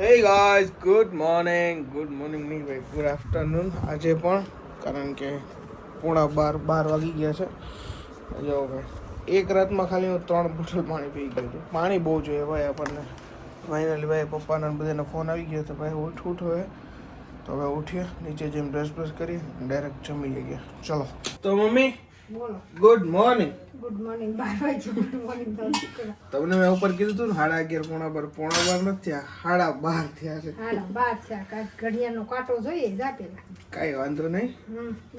Hey guys good morning good morning નહીં ભાઈ good afternoon આજે પણ, કારણ કે પોણા બાર બાર વાગી ગયા છે. જો ભાઈ, એક રાતમાં ખાલી હું ત્રણ બોટલ પાણી પી ગયો છું. પાણી બહુ જોઈએ ભાઈ આપણને. ફાઇનલી ભાઈ, પપ્પાના બધાને ફોન આવી ગયો તો ભાઈ, ઉઠ ઉઠ હવે. તો હવે ઉઠીએ, નીચે જેમ ડ્રેસ બ્રેસ કરીએ ડાયરેક્ટ જમી લઈએ. ચલો. તો mummy good morning good morning good morning તો તમને મેં ઉપર કીધું હતું ને સાડા અગિયાર પોણા બાર. પોણા બાર નથી થયા સાડા બાર થયા છે. હાલો બાર થયા. કાંઈક ઘડિયાળનો કાંટો જોઈએ જ કાંઈ વાંધો નહીં.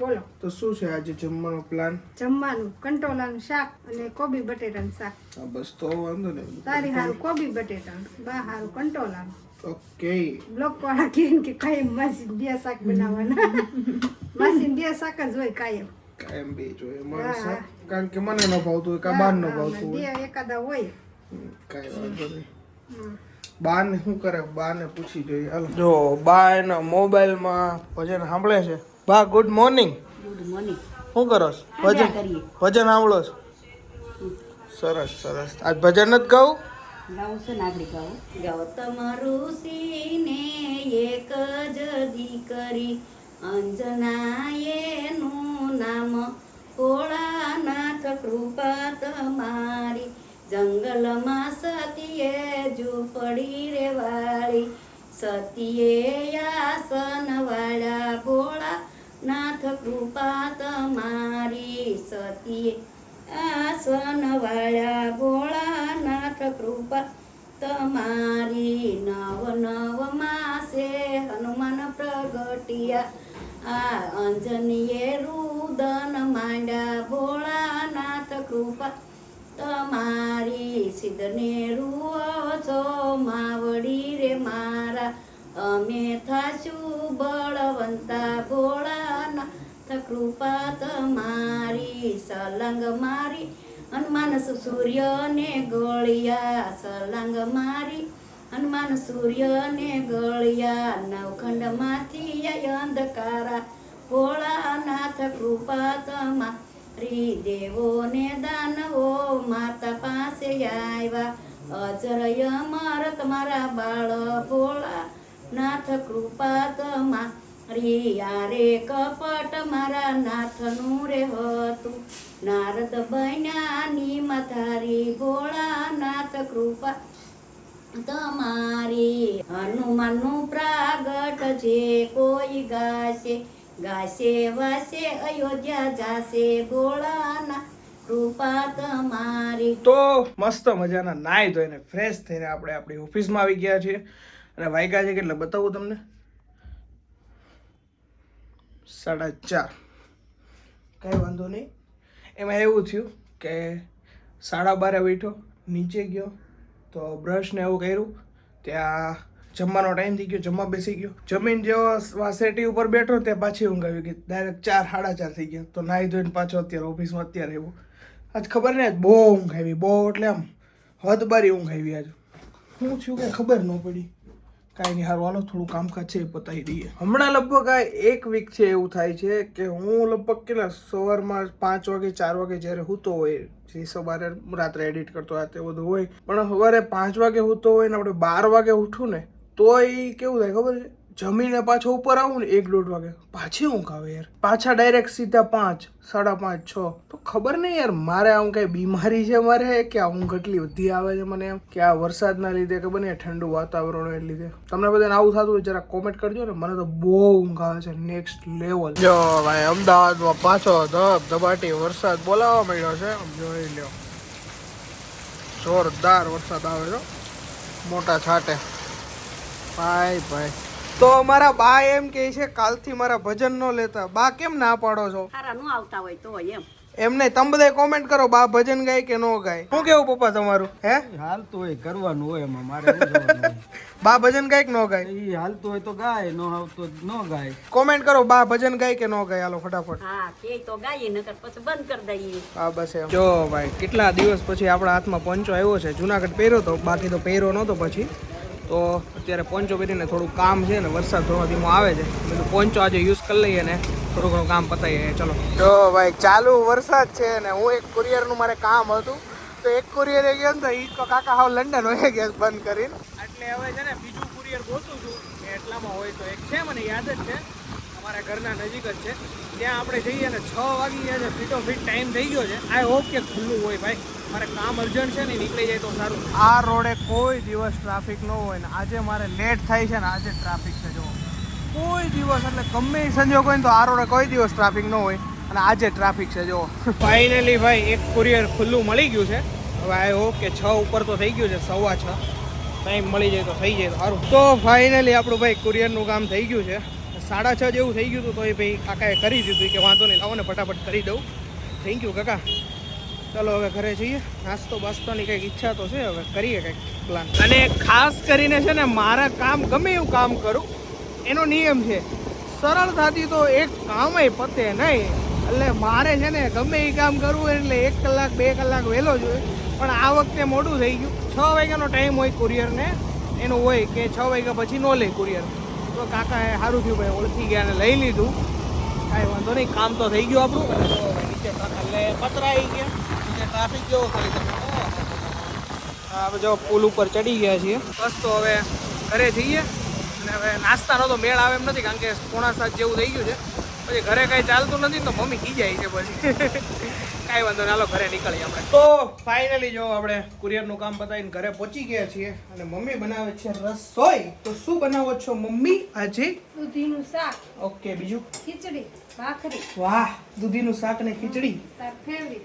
બોલો. તો શું છે આજે જમવાનો પ્લાન જમવાનું કંટોલાનું શાક અને કોબી બટેટાનું શાક. હા બસ તો વાંધો નહીં. તારી હારું કોબી બટેટાનું બા હારું કંટોલાનું. ઓકે. લોકો વાળા કે કાયમ માસી બે શાક બનાવવાના. માસી બે શાક જ હોય કાયમ. કાયમ બે જોઈએ. મારે કારણ કે મને ન ભાવતું હોય કાં બાર ન ભાવતું હોય. એકાદા હોય. કાંઈ વાંધો નહીં. બાને શું કરે? બાને પૂછી જોઈએ. હાલ. જો બા એના મોબાઈલમાં ભજન સાંભળે છે? બા ગુડ મોર્નિંગ ગુડ મોર્નિંગ શું કરો છો? ભજન કરીએ. ભજન સાંભળો છો? સરસ સરસ. આજ ભજન જ ગાવું? ગાવું છે નાગરિક ગાવું? ગૌતમ ઋષિને એક જ દીકરી અંજનાએનું નામ ભોળાનાથ કૃપા તમારી. જંગલમાં સતીએ ઝૂંપડી રે વાળી સતીએ આસન વાળા ભોળા નાથ કૃપા તમારી. સતીએ આસન વાળા ભોળાનાથ કૃપા તમારી. નવ નવ માસે હનુમાન પ્રગટિયા. આ અંજનીએ રુદન માંડા ભોળાનાથ કૃપા તમારી સિદ્ધને રૂઓ છો માવડી રે મારા અમે થાશું બળવંતા ભોળાનાથ કૃપા તમારી સલંગ મારી હનુમાન સૂર્યને ગળિયા સલંગ મારી હનુમાન સૂર્યને ગળિયા નવખંડમાંથી અંધકારા ભોળાનાથ કૃપા તમારી દેવોને દાનવો માતા પાસે આવ્યા અજરય માર તમારા બાળ ભોળા નાથ કૃપા તમારી યારે કપટ મારા નાથનું રે હતું નારદ બન્યાની મથારી ભોળાનાથ કૃપા તમારી. હનુમાનનું પ્રાગટ જે કોઈ ગાશે ગાશે વાસે અયોધ્યા જાશે ભોળાના કૃપા તમારી તો મસ્ત મજાના નાઈ ધોઈને ફ્રેશ થઈને આપણે આપણી ઓફિસમાં આવી ગયા છીએ. અને વાયકા છે કેટલા? બતાવું તમને. સાડા ચાર. કાંઈ વાંધો નહીં. એમાં એવું થયું કે સાડા બારે બેઠો, નીચે ગયો, તો બ્રશને એવું કર્યું. ત્યાં જમવાનો ટાઈમ થઈ ગયો, જમવા બેસી ગયો. જમીન જેવો વાસેટી ઉપર બેઠો ત્યાં પાછી ઊંઘ આવી ગઈ. ડાયરેક્ટ ચાર સાડા ચાર થઈ ગયા. તો નાહી ધોઈને પાછો અત્યારે ઓફિસમાં અત્યારે એવું આજ ખબર ને આજ બહુ ઊંઘ આવી, બહુ એટલે આમ હદબારી ઊંઘ આવી આજ. હું થયું કે ખબર ન પડી. કાંઈ નહીં, હારું, હાલો, થોડું કામકાજ છે એ પતાવી દઈએ. હમણાં લગભગ આ એક વીક છે એવું થાય છે કે હું લગભગ કેટલા, સવારમાં પાંચ વાગે, ચાર વાગે જ્યારે સૂતો હોય, જે સવારે રાત્રે એડિટ કરતો હોય તે બધું હોય. પણ સવારે પાંચ વાગે સૂતો હોય ને આપણે બાર વાગે ઉઠું ને તોય કેવું થાય ખબર છે? જમીને પાછો ઉપર આવું ને એક દોઢ વાગે, પાછી ઊંઘ આવે યાર. પાછા ડાયરેક્ટ સીધા પાંચ, સાડા પાંચ, છ. તો ખબર નહીં યાર, મારે આમ કઈ બીમારી છે મારે? કે આ ઊંઘ એટલી બધી આવે છે મને એમ? કે આ વરસાદના લીધે ખબર નહીં ઠંડુ વાતાવરણ એટલે લીધે. તમને બધાને આવું થતું હોય જરા કોમેન્ટ કરજો ને. મને તો બહુ ઊંઘ આવે છે નેક્સ્ટ લેવલ જો ભાઈ, અમદાવાદમાં પાછો ધબ ધબાટી વરસાદ બોલાવવા મળ્યો છે. જોઈ લ્યો. જોરદાર વરસાદ આવે છે. મોટા છાંટે. ભાઈ ભાઈ. તો મારા બા એમ કે છે કાલથી મારા ભજન ન લેતા. બા કેમ ના પાડો છો? સારા ન આવતા હોય તો એમ. એમને નહીં તમે બધા કોમેન્ટ કરો બા ભજન ગાય કે ન ગાય. શું કેવું પપ્પા તમારું? હે? હાલતું હોય કરવાનું હોય એમાં મારે? બા ભજન ગાય કે ન ગાય? ઈ હાલતું હોય તો ગાય નો આવતો ન ગાય. કોમેન્ટ કરો બા ભજન ગાય કે ન ગાય? હાલો ફટાફટ. હા કે તો ગાય નકર પછી બંધ કરી દઈએ. હા બસ એમ. જો ભાઈ કેટલા દિવસ પછી આપણા હાથમાં પંચો આવ્યો છે? જુનાગઢ પહેર્યો તો બાકી તો પહેર્યો નહોતો પછી. તો અત્યારે પોંચો પહેરીને થોડું કામ છે ને વરસાદ થોડો ધીમો આવે છે. બધું પોંચો આજે યુઝ કરી લઈએ ને થોડું ઘણું કામ પતાવીએ ચલો. જો ભાઈ ચાલુ વરસાદ છે ને હું એક કુરિયરનું મારે કામ હતું. તો એક કુરિયર એ ગયો ને તો એ તો કાકા હાવ લંડન હોય ગયા બંધ કરીને. એટલે હવે છે ને બીજું કુરિયર ગોતું છું. એટલામાં હોય તો એક છે મને યાદ જ છે. અમારા ઘરના નજીક જ છે. ત્યાં આપણે જઈએ ને છ વાગી ગયા છે. ફીટો ફીટ ટાઈમ થઈ ગયો છે. આઈ હોપ કે ખુલ્લું હોય ભાઈ. મારે કામ અર્જન્ટ છે ને નીકળી જાય તો સારું. આ રોડે કોઈ દિવસ ટ્રાફિક ન હોય ને આજે મારે લેટ થાય છે ને આજે ટ્રાફિક છે જો કોઈ દિવસ એટલે ગમે સંજોગ હોય ને તો આ રોડે કોઈ દિવસ ટ્રાફિક ન હોય અને આજે ટ્રાફિક છે જો ફાઇનલી ભાઈ એક કુરિયર ખુલ્લું મળી ગયું છે. હવે આઈ હોપ કે છ ઉપર તો થઈ ગયું છે સવા છ. ટાઈમ મળી જાય તો થઈ જાય તો સારું. તો ફાઇનલી આપણું ભાઈ કુરિયરનું કામ થઈ ગયું છે. સાડા છ જેવું થઈ ગયું હતું તો એ ભાઈ કાકાએ કરી દીધું કે વાંધો નહીં લાવો ને ફટાફટ કરી દઉં. થેન્ક યુ કાકા. ચાલો હવે ઘરે જઈએ. નાસ્તો બાસ્તોની કંઈક ઈચ્છા તો છે હવે કરીએ કંઈક પ્લાન અને ખાસ કરીને છે ને મારા કામ ગમે એવું કામ કરું એનો નિયમ છે સરળતાથી તો એક કામય પતે નહીં. એટલે મારે છે ને ગમે એ કામ કરવું હોય એટલે એક કલાક બે કલાક વહેલો જોઈએ પણ આ વખતે મોડું થઈ ગયું. છ વાગ્યાનો ટાઈમ હોય કુરિયરને. એનું હોય કે છ વાગ્યા પછી ન લે કુરિયર. તો કાકાએ સારું થયું ભાઈ ઓળખી ગયા અને લઈ લીધું. કાંઈ વાંધો નહીં કામ તો થઈ ગયું આપણું. નીચે કાકા એટલે પતરાઈ ગયા. ટ્રાફિક જેવો કરી તમે હા જો પુલ ઉપર ચડી ગયા છીએ. બસ તો હવે ઘરે જઈએ. અને હવે નાસ્તાનો તો મેળ આવે એમ નથી કારણ કે પોણા સાત જેવું થઈ ગયું છે. પછી ઘરે કાંઈ ચાલતું નથી તો મમ્મી કી જાય છે પછી. કાંઈ વાંધો હાલો ઘરે નીકળીએ આપણે. તો ફાઇનલી જો આપણે કુરિયરનું કામ પતાવીને ઘરે પહોંચી ગયા છીએ અને મમ્મી બનાવે છે રસોઈ. તો શું બનાવો છો મમ્મી આજે? દૂધીનું શાક. ઓકે બીજું? ખીચડી. વાહ દૂધીનું શાક ને ખીચડી.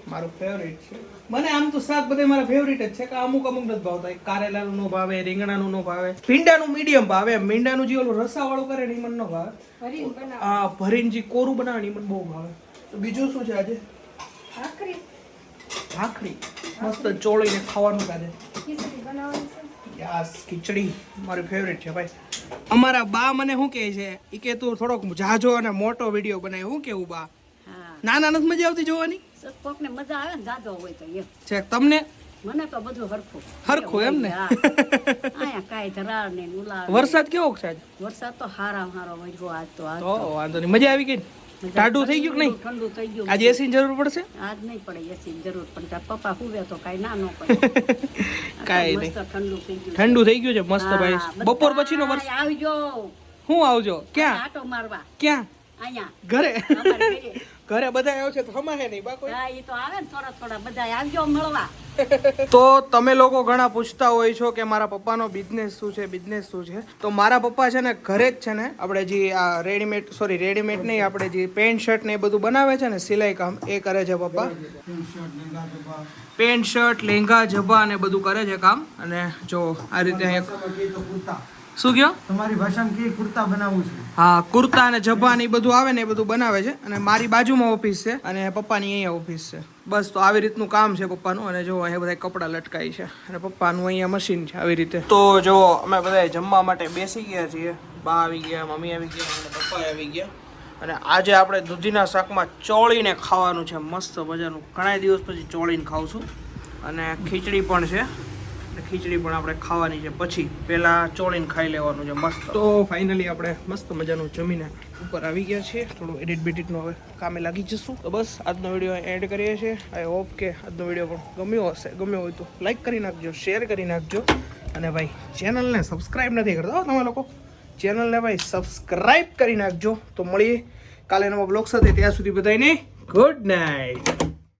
મારું ફેવરિટ છે. મને આમ તો શાક બધે મારા ફેવરિટ જ છે કે અમુક અમુક નથી ભાવતા. કારેલાનું નો ભાવે રીંગણાનું નો ભાવે. ભીંડાનું મીડિયમ ભાવે. ભીંડાનું જે ઓલું રસાવાળું કરે ને મને ન ભાવે. ભરીને આ ભરીને જે કોરું બનાવે ને મને બહુ ભાવે. તો બીજું શું છે આજે? ભાખરી. મસ્ત ચોળીને ખાવાનું આજે. યસ ખીચડી. મારું ફેવરિટ છે ભાઈ. અમારા બા મને શું કહે છે? ઈ કે તું થોડોક જાજો અને મોટો વીડિયો બનાવે શું કેવું બા? નાના નથી મજા આવતી જોવાની? કોક ને મજા આવે ને જાજો હોય તો એમ છે તમને? મને તો બધું હરખું. હરખું એમ ને? આયા કાઈ ધરાળ ને ઉલા વરસાદ કેવો છે વરસાદ તો હારા હારો વધ્યો આજ તો આજ તો. વાંધો નહીં. મજા આવી ગઈ? ટાઢું થઈ ગયું કે નહીં? ઠંડુ થઈ ગયું આજે એસી જરૂર પડશે? આજ નહીં પડે એસી જરૂર પણ તાર પપ્પા હુવે તો કાઈ ના નો પડે કાઈ નહીં. ઠંડુ થઈ ગયું ઠંડુ થઈ ગયું છે મસ્ત ભાઈ. બપોર પછીનો વરસાદ આવજો. હું આવજો? ક્યાં? આટો મારવા. ક્યાં? અહીંયા. ઘરે? ઘરે. બધા આવ્યો આવશે તો હમાહે નહીં બા કોઈ હા એ તો આવે ને થોડા થોડા. બધા આવજો મળવા. તો તમે લોકો ઘણા પૂછતા હોય છો કે મારા પપ્પાનો બિઝનેસ શું છે બિઝનેસ શું છે? તો મારા પપ્પા છે ને ઘરે જ છે ને આપણે જે આ રેડીમેડ સોરી રેડીમેડ નહીં, આપણે જે પેન્ટ શર્ટ ને એ બધું બનાવે છે ને સિલાઈ કામ, એ કરે છે પપ્પા. પેન્ટ શર્ટ લેંગા જબા ને બધું કરે છે કામ. અને જો આ રીતે શું કયો? તમારી ભાષામાં કે કુર્તા બનાવવું છે? હા કુર્તા અને જભા ને બધું આવે ને એ બધું બનાવે છે. અને મારી બાજુમાં ઓફિસ છે અને પપ્પાની અહીંયા ઓફિસ છે. બસ તો આવી રીતનું કામ છે પપ્પાનું. અને જો અહીંયા બધા કપડાં લટકાય છે. અને પપ્પાનું અહીંયા મશીન છે આવી રીતે. તો જો અમે બધા જમવા માટે બેસી ગયા છીએ. બા આવી ગયા મમ્મી આવી ગયા અને પપ્પા આવી ગયા. અને આજે આપણે દૂધીના શાકમાં ચોળીને ખાવાનું છે. મસ્ત મજાનું. ઘણા દિવસ પછી ચોળીને છું. અને ખીચડી પણ છે. ખીચડી પણ આપણે ખાવાની છે. પછી પહેલાં ચોળીને ખાઈ લેવાનું છે મસ્ત. તો ફાઇનલી આપણે મસ્ત મજાનું જમીને ઉપર આવી ગયા છીએ. થોડું એડિટ બેડિટનું હવે કામે લાગી જશું. તો બસ, આજનો વીડિયો એડ કરીએ છીએ. આઈ હોપ કે આજનો વીડિયો પણ ગમ્યો હશે. ગમ્યો હોય તો લાઈક કરી નાખજો શેર કરી નાખજો. અને ભાઈ ચેનલને સબસ્ક્રાઈબ નથી કરતા તમે લોકો. ચેનલને ભાઈ સબસ્ક્રાઈબ કરી નાખજો. તો મળીએ કાલે નવા બ્લોગ સાથે. ત્યાં સુધી બધાને ગુડ નાઇટ